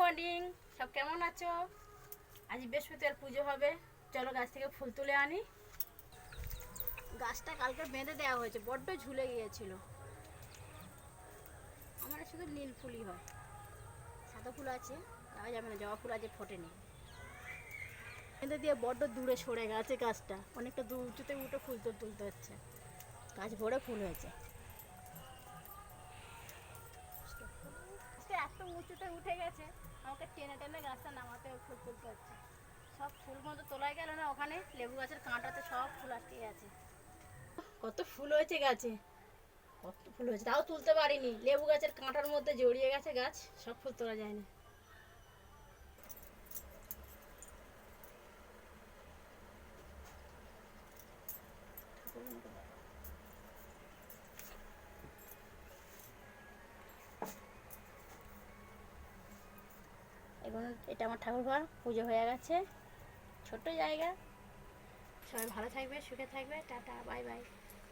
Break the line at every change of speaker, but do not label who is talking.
Morning সব কেমন আছো? আজ বৃহস্পতিবার পুজো হবে। চলো গাছ থেকে ফুল তুলে আনি। গাছটা কালকে বেঁধে দেওয়া হয়েছে, বড্ড ঝুলে গিয়েছিল। আমার শুধু নীল ফুলই হয়। সাদা ফুল আছে, যাওয়া যাবে না, জবা ফুল আছে, ফোটেনি। বেঁধে দিয়ে বড্ড দূরে সরে গেছে গাছটা। অনেকটা দূর উঁচুতে উঠে ফুল তুলতে হচ্ছে। গাছ ভরে ফুল হয়েছে। উঁচুতে উঠে গেছে। আমাকে টেনে টেনে গাছটা নামাতে ফুল তুলতে হচ্ছে সব ফুল মতো তোলাই গেল না, ওখানে লেবু গাছের কাঁটাতে সব ফুল আটকে গেছে। কত ফুল হয়েছে গাছে। কত ফুল হয়েছে, তাও তুলতে পারিনি। লেবু গাছের কাঁটার মধ্যে জড়িয়ে গেছে গাছ, সব ফুল তোলা যায়নি এখন এটা আমার ঠাকুর ঘর পুজো হয়ে গেছে। ছোট্ট জায়গা। সবাই ভালো থাকবে, সুখে থাকবে। Tata, bye bye.